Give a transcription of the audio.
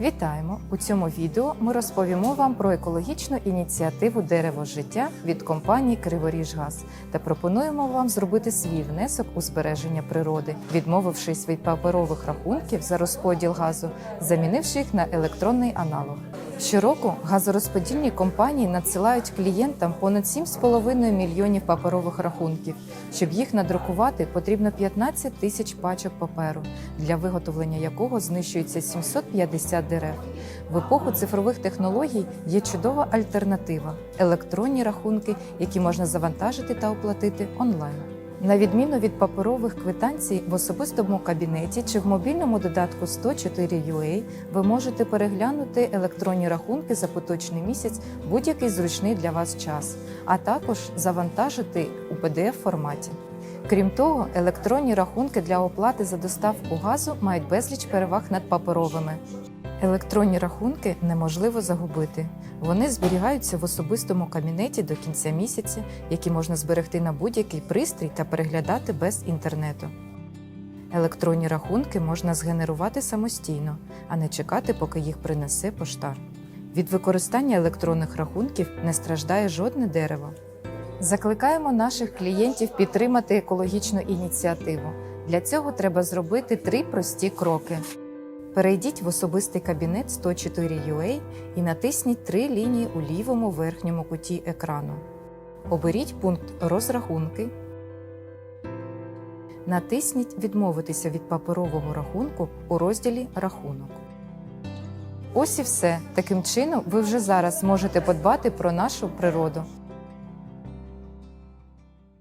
Вітаємо! У цьому відео ми розповімо вам про екологічну ініціативу Дерево життя від компанії Криворіжгаз та пропонуємо вам зробити свій внесок у збереження природи, відмовившись від паперових рахунків за розподіл газу, замінивши їх на електронний аналог. Щороку газорозподільні компанії надсилають клієнтам понад 7,5 мільйонів паперових рахунків. Щоб їх надрукувати, потрібно 15 тисяч пачок паперу, для виготовлення якого знищується 750 дерев. В епоху цифрових технологій є чудова альтернатива електронні рахунки, які можна завантажити та оплатити онлайн. На відміну від паперових квитанцій в особистому кабінеті чи в мобільному додатку 104 UA ви можете переглянути електронні рахунки за поточний місяць будь-який зручний для вас час, а також завантажити у pdf форматі. Крім того, електронні рахунки для оплати за доставку газу мають безліч переваг над паперовими. Електронні рахунки неможливо загубити. Вони зберігаються в особистому кабінеті до кінця місяця, які можна зберегти на будь-який пристрій та переглядати без інтернету. Електронні рахунки можна згенерувати самостійно, а не чекати, поки їх принесе поштар. Від використання електронних рахунків не страждає жодне дерево. Закликаємо наших клієнтів підтримати екологічну ініціативу. Для цього треба зробити три прості кроки. Перейдіть в особистий кабінет 104 UA і натисніть три лінії у лівому верхньому куті екрану. Оберіть пункт Розрахунки. Натисніть Відмовитися від паперового рахунку у розділі Рахунок. Ось і все. Таким чином, ви вже зараз можете подбати про нашу природу.